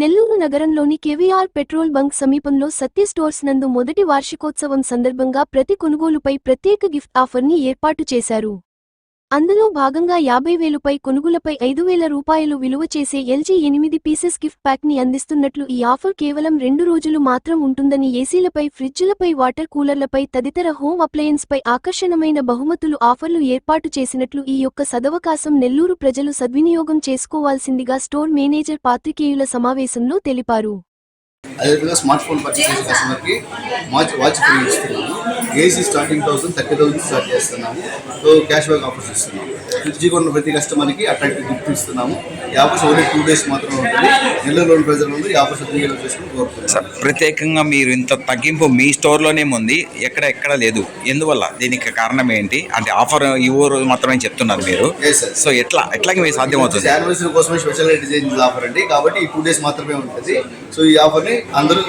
నెల్లూరు నగరంలోని KVR petrol bunk సమీపంలో సత్య stores నందు మొదటి వార్షికోత్సవం సందర్భంగా ప్రతి కొనుగోలుపై ప్రత్యేక గిఫ్ట్ ఆఫర్ని ఏర్పాటు చేశారు. అందులో భాగంగా యాభై వేలుపై కొనుగోలుపై ఐదు వేల రూపాయలు విలువ చేసే ఎల్జీ ఎనిమిది పీసెస్ గిఫ్ట్ ప్యాక్ని అందిస్తున్నట్లు ఈ ఆఫర్ కేవలం రెండు రోజులు మాత్రం ఉంటుందని ఏసీలపై ఫ్రిడ్జులపై వాటర్ కూలర్లపై తదితర హోమ్ అప్లయన్స్ పై ఆకర్షణమైన బహుమతులు ఆఫర్లు ఏర్పాటు చేసినట్లు ఈ యొక్క సదవకాశం నెల్లూరు ప్రజలు సద్వినియోగం చేసుకోవాల్సిందిగా స్టోర్ మేనేజర్ పాత్రికేయుల సమావేశంలో తెలిపారు. అదేవిధంగా స్మార్ట్ ఫోన్ పర్చేస్ కస్టమర్కి వాచ్ వాచ్ ఫ్రీ ఇస్తున్నాము AC starting thousand thirty thousand start చేస్తున్నాము. సో క్యాష్ బ్యాక్ ఆఫర్స్ ఇస్తున్నాము. ఫ్రిడ్జ్ కొన్న ప్రతి కస్టమర్కి అట్రాక్టివ్ గిఫ్ట్ ఇస్తున్నాము. ఈ ఆఫర్స్ ఓన్లీ టూ డేస్ మాత్రమే ఉంటుంది. నెల్లూరులోని ప్రజలందరూ ఈ ఆఫర్స్ చేసుకుని కోరుతున్నాము సార్ ప్రత్యేకంగా మీరు ఇంత తగ్గింపు మీ స్టోర్లోనే ఉంది ఎక్కడ ఎక్కడ లేదు. ఎందువల్ల? దీనికి కారణం ఏంటి? అంటే ఆఫర్ ఈ ఊరు మాత్రమే చెప్తున్నారు మీరు. సో ఎట్లా ఎట్లాగే మీకు సాధ్యమవుతుంది? యానివర్సరీ కోసమే స్పెషల్ డిజైన్ ఆఫర్ అండి. కాబట్టి ఈ టూ డేస్ మాత్రమే ఉంటుంది. సో ఈ ఆఫర్ని అందరూ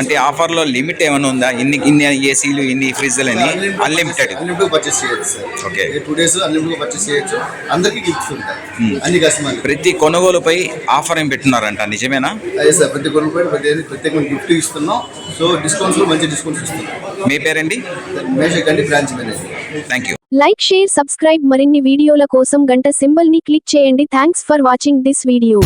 అంటే ఆఫర్లో లిమిట్ ఏమైనా ఉందా? ఇన్ని ఇన్ని ఏసీలు ఇన్ని ఫ్రిడ్జ్లు అని అన్లిమిటెడ్ అన్లిమిటెడ్ పర్చేస్ చేయొచ్చు sir Okay. Two days unlimited purchase చేయొచ్చు. అందరికీ గిఫ్ట్స్ ఉంటాయి. అన్ని కస్టమర్లు ప్రతి కొనుగోలుపై ఆఫర్ ఏం పెట్టున్నారంట నిజమేనా? అదే సార్ ప్రతి కొనుగోలు ప్రతి ప్రత్యేకమైన గిఫ్ట్ ఇస్తున్నాం. సో డిస్కౌంట్స్ కూడా మంచి డిస్కౌంట్స్ ఇస్తున్నాం. మీ పేరండి? మేషక్ అండి branch manager. Thank you like share subscribe మరిన్ని వీడియోల కోసం గంట సింబల్ని క్లిక్ చేయండి. Thanks for watching this video